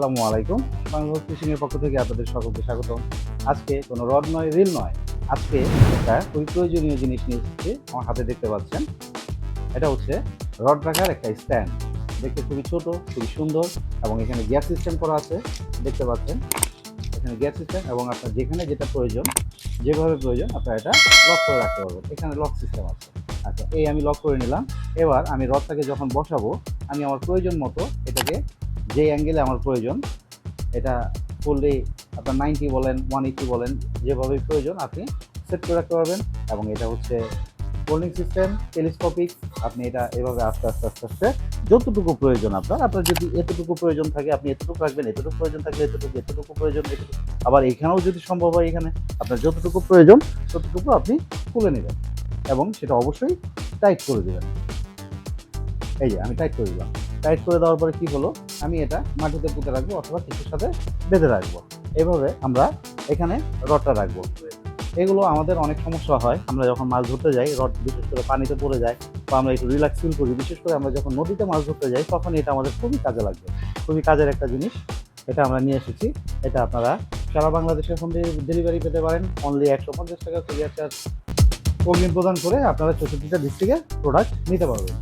আসসালামু আলাইকুম। বাংলাদেশ ফিশিং এর পক্ষ থেকে আপনাদের সকলকে স্বাগত আজকে কোনো রড নয়, রিল নয়। আজকে একটা খুবই প্রয়োজনীয় জিনিস নিয়ে এসেছি, আমার হাতে দেখতে পাচ্ছেন। এটা হচ্ছে রড রাখার একটা স্ট্যান্ড। দেখতে খুবই ছোট, খুবই সুন্দর এবং এখানে গ্যাস সিস্টেম করা আছে। দেখতে পাচ্ছেন, এখানে গ্যাস সিস্টেম এবং আপনার যেখানে যেটা প্রয়োজন, যেভাবে প্রয়োজন আপনারা এটা লক করে রাখতে পারবেন। এখানে লক সিস্টেম আছে। আচ্ছা এই আমি লক করে নিলাম। এবার আমি রডটাকে যখন বসাবো, আমি আমার প্রয়োজন মতো এটাকে যে অ্যাঙ্গেলে আমার প্রয়োজন, এটা ফুললি আপনার নাইনটি বলেন ওয়ান এইটি বলেন যেভাবে প্রয়োজন আপনি সেট করে রাখতে পারবেন এবং এটা হচ্ছে হোল্ডিং সিস্টেম টেলিস্কোপিক আপনি এটা এভাবে আস্তে আস্তে আস্তে আস্তে যতটুকু প্রয়োজন আপনার আপনার যদি এতটুকু প্রয়োজন থাকে, আপনি এতটুকু রাখবেন, এতটুকু প্রয়োজন থাকলে এতটুকু এতটুকু প্রয়োজন, এতটুকু, আবার এখানেও যদি সম্ভব হয় এখানে, আপনার যতটুকু প্রয়োজন, ততটুকু আপনি খুলে নেবেন এবং সেটা অবশ্যই টাইট করে দেবেন। এই যে, আমি টাইট করে দিলাম। টাইট করে দেওয়ার পরে কী হলো? আমি এটা মাটিতে পুঁতে রাখব অথবা কিছুর সাথে বেঁধে রাখব। এভাবে আমরা এখানে রডটা রাখব। এগুলো আমাদের অনেক সমস্যা হয়। আমরা যখন মাছ ধরতে যাই, রড বিশেষ করে পানিতে পড়ে যায় বা আমরা একটু রিল্যাক্স ফিল করি, বিশেষ করে আমরা যখন নদীতে মাছ ধরতে যাই, তখন এটা আমাদের খুবই কাজে লাগবে। খুবই কাজের একটা জিনিস। এটা আমরা নিয়ে এসেছি। এটা আপনারা সারা বাংলাদেশের ফোন ডেলিভারি পেতে পারেন। অনলি একশো পঞ্চাশ টাকা কুরিয়ার চার্জ অগ্রিম প্রদান করে আপনারা চৌষট্টিটা ডিস্ট্রিক্টে প্রোডাক্ট নিতে পারবেন।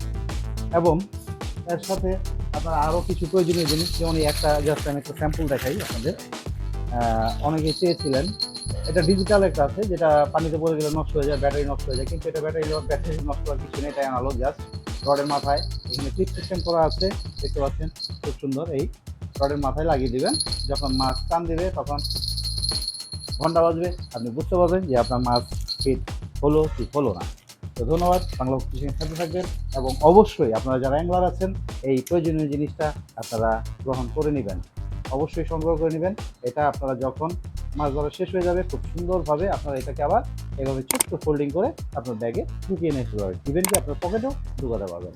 এবং এর সাথে আপনার আরও কিছু প্রয়োজনীয় জিনিস, যেমন এই একটা জাস্ট আমি একটা স্যাম্পল দেখাই আপনাদের। অনেকে চেয়েছিলেন। এটা ডিজিটাল একটা আছে, যেটা পানিতে পড়ে গেলে নষ্ট হয়ে যায় ব্যাটারি নষ্ট হয়ে যায়, কিন্তু এটা ব্যাটারি ব্যাটারি নষ্ট হওয়ার কিছু নেই এটাই আনালো জাস্ট রডের মাথায়। এখানে ক্লিপ সিস্টেম করা আছে, দেখতে পাচ্ছেন, খুব সুন্দর। এই রডের মাথায় লাগিয়ে দিবেন। যখন মাছ টান দিবে, তখন ঘণ্টা বাজবে, আপনি বুঝতে পারবেন যে আপনার মাছ ফিট হলো কি হলো না। তো ধন্যবাদ, বাংলা ফিশিং সাথে থাকবেন এবং অবশ্যই আপনারা যারা অ্যাংলার আছেন, এই প্রয়োজনীয় জিনিসটা আপনারা গ্রহণ করে নেবেন। অবশ্যই সংগ্রহ করে নেবেন। এটা আপনারা যখন মাছ ধরা শেষ হয়ে যাবে, খুব সুন্দরভাবে আপনারা এটাকে আবার এভাবে ছোট্ট ফোল্ডিং করে আপনার ব্যাগে ঢুকিয়ে নিয়ে আসতে পারবেন ইভেন কি আপনার পকেটেও ঢুকাতে পারবেন।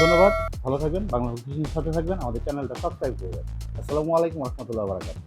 ধন্যবাদ, ভালো থাকবেন, বাংলা ফিশিং সাথে থাকবেন, আমাদের চ্যানেলটা সাবস্ক্রাইব করবেন আসসালামু আলাইকুম রহমতুল্লাহ বারাকাতুহ।